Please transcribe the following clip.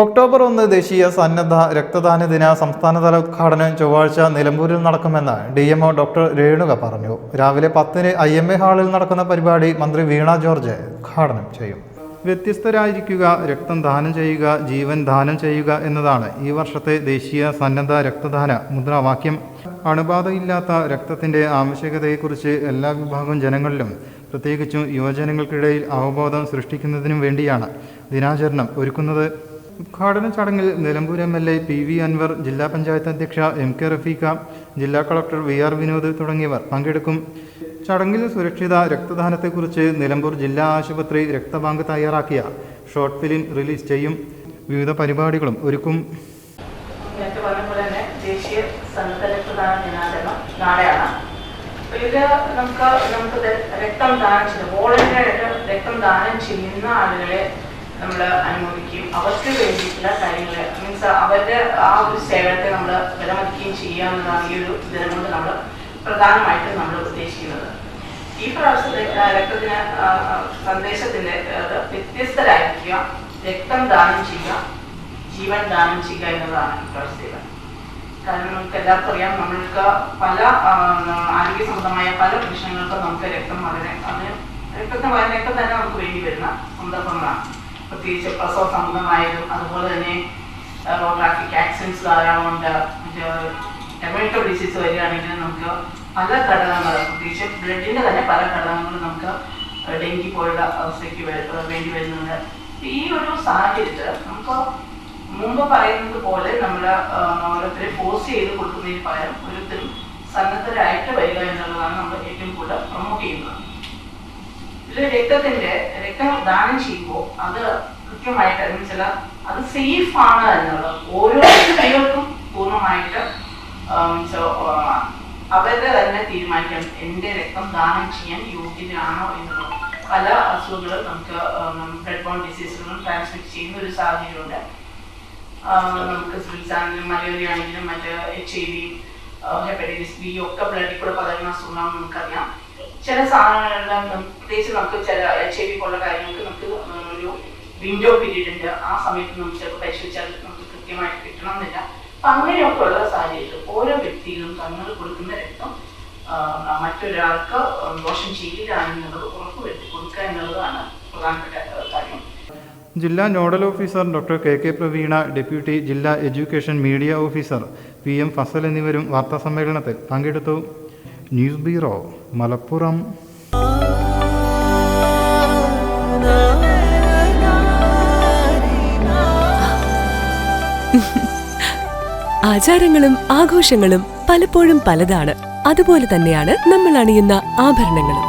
October ഒന്ന് ദേശീയ സന്നദ്ധ രക്തദാന ദിന സംസ്ഥാനതല ഉദ്ഘാടനം ചൊവ്വാഴ്ച നിലമ്പൂരിൽ നടക്കുമെന്ന് ഡി എംഒ ഡോക്ടർ രേണുക പറഞ്ഞു. രാവിലെ പത്തിന് ഐ എം എ ഹാളിൽ നടക്കുന്ന പരിപാടി മന്ത്രി വീണ ജോർജ് ഉദ്ഘാടനം ചെയ്യും. വ്യത്യസ്തരായിരിക്കുക രക്തം ദാനം ചെയ്യുക ജീവൻ ദാനം ചെയ്യുക എന്നതാണ് ഈ വർഷത്തെ ദേശീയ സന്നദ്ധ രക്തദാന മുദ്രാവാക്യം. അണുബാധയില്ലാത്ത രക്തത്തിന്റെ ആവശ്യകതയെക്കുറിച്ച് എല്ലാ വിഭാഗം ജനങ്ങളിലും പ്രത്യേകിച്ചും യുവജനങ്ങൾക്കിടയിൽ അവബോധം സൃഷ്ടിക്കുന്നതിനും വേണ്ടിയാണ് ദിനാചരണം ഒരുക്കുന്നത്. ഉദ്ഘാടന ചടങ്ങിൽ Nilambur M L A P V Anwar ജില്ലാ പഞ്ചായത്ത് അധ്യക്ഷ എം കെ റഫീഖ ജില്ലാ കളക്ടർ വി ആർ വിനോദ് തുടങ്ങിയവർ പങ്കെടുക്കും. ചടങ്ങിൽ സുരക്ഷിത രക്തദാനത്തെക്കുറിച്ച് നിലമ്പൂർ ജില്ലാ ആശുപത്രി രക്തബാങ്ക് തയ്യാറാക്കിയ ഷോർട്ട് ഫിലിം റിലീസ് ചെയ്യും. വിവിധ പരിപാടികളും ഒരുക്കും. അപ്പൊ നമുക്ക് നമുക്ക് രക്തം ദാനം ചെയ്ത് വോളണ്ടറി ആയിട്ട് രക്തം ദാനം ചെയ്യുന്ന ആളുകളെ നമ്മൾ അനുമോദിക്കുകയും അവർക്ക് വേണ്ടിയിട്ടുള്ള കാര്യങ്ങൾ മീൻസ് അവരുടെ ആ ഒരു സേവനത്തെ നമ്മൾ വിലമതിക്കുകയും ചെയ്യുക എന്നതാണ് ഈ ഒരു ദിനം കൊണ്ട് നമ്മൾ പ്രധാനമായിട്ടും നമ്മൾ ഉദ്ദേശിക്കുന്നത്. ഈ പ്രാവശ്യത്തെ രക്തത്തിന് സന്ദേശത്തിന്റെ വ്യത്യസ്തരായിരിക്കുക രക്തം ദാനം ചെയ്യുക ജീവൻ ദാനം ചെയ്യുക എന്നതാണ് ഈ പ്രാവശ്യത്തെ കാരണം നമുക്ക് എല്ലാവർക്കും അറിയാം നമ്മൾക്ക് പല ആരോഗ്യ സംബന്ധമായ പല പ്രശ്നങ്ങൾക്കും നമുക്ക് രക്തം വളരെ അതിന് രക്തത്തിന് വളരെ രക്തം തന്നെ നമുക്ക് വേണ്ടി വരുന്ന സന്ദർഭങ്ങളാണ്. പ്രത്യേകിച്ച് പ്രസവ സംബന്ധമായതും അതുപോലെ തന്നെ റോഗ്രാഫിക് ആക്സിഡൻസ് ധാരാളം ഉണ്ട് മറ്റ് ഡിസീസ് വരികയാണെങ്കിൽ നമുക്ക് പല ഘടകങ്ങൾ പ്രത്യേകിച്ച് ബ്ലഡിന്റെ തന്നെ പല ഘടകങ്ങളും നമുക്ക് ഡെങ്കി പോലുള്ള അവസ്ഥയ്ക്ക് വേണ്ടി വരുന്നുണ്ട്. ഈ ഒരു സാഹചര്യത്തിൽ നമുക്ക് മുമ്പ് പറയുന്നത് പോലെ നമ്മൾ ഓരോരുത്തരെ ഫോഴ്സ് ചെയ്ത് കൊടുക്കുന്നതിന് പകരം ഓരോരുത്തരും സന്നദ്ധരായിട്ട് വരിക എന്നുള്ളതാണ് നമ്മൾ ഏറ്റവും കൂടുതൽ പ്രൊമോട്ട് ചെയ്യുന്നത്. രക്തത്തിന്റെ രക്തം ദാനം ചെയ്യുമ്പോൾ അത് കൃത്യമായിട്ട് അല്ലെങ്കിൽ ചില അത് സേഫ് ആണ് എന്നുള്ളത്. ഓരോ കൈകൾക്കും പൂർണമായിട്ട് അവരുടെ തന്നെ തീരുമാനിക്കാം എന്റെ രക്തം ദാനം ചെയ്യാൻ യോഗ്യതയാണോ എന്നുള്ളത്. പല അസുഖങ്ങളും നമുക്ക് ബ്ലഡ് ബോൺ ഡിസീസുകളും ട്രാൻസ്മിറ്റ് ചെയ്യുന്ന ഒരു സാഹചര്യമുണ്ട്. നമുക്ക് സ്ത്രീസ് ആണെങ്കിലും മലേറിയ ആണെങ്കിലും മറ്റ് H I V hepatitis B ഒക്കെ ബ്ലഡിൽ കൂടെ പകരുന്ന അസുഖങ്ങളാണെന്ന് നമുക്കറിയാം. ചില സാധനങ്ങളെല്ലാം പ്രത്യേകിച്ച് നമുക്ക് ചില എച്ച് ഐ വി പോലുള്ള കാര്യങ്ങൾക്ക് നമുക്ക് ഒരു വിൻഡോ പീരീഡ് ഉണ്ട് ആ സമയത്ത് നമുക്ക് ചിലപ്പോൾ പരിശോധിച്ചാൽ നമുക്ക് കൃത്യമായിട്ട് കിട്ടണമെന്നില്ല. അപ്പൊ അങ്ങനെയൊക്കെ ഉള്ള സാഹചര്യത്തിൽ ഓരോ വ്യക്തികളും തങ്ങൾ കൊടുക്കുന്ന രക്തം മറ്റൊരാൾക്ക് ദോഷം ചെയ്യില്ലാണെന്നുള്ളത് ഉറപ്പുവരുത്തി കൊടുക്കുക എന്നുള്ളതാണ് പ്രധാനപ്പെട്ട കാര്യം. ജില്ലാ nodal officer doctor K K Praveena deputy ജില്ലാ education media officer P M Fasal എന്നിവരും വാർത്താസമ്മേളനത്തിൽ പങ്കെടുത്തു. News bureau Malappuram. ആചാരങ്ങളും ആഘോഷങ്ങളും പലപ്പോഴും പലതാണ്. അതുപോലെ തന്നെയാണ് നമ്മൾ അണിയുന്ന ആഭരണങ്ങളും.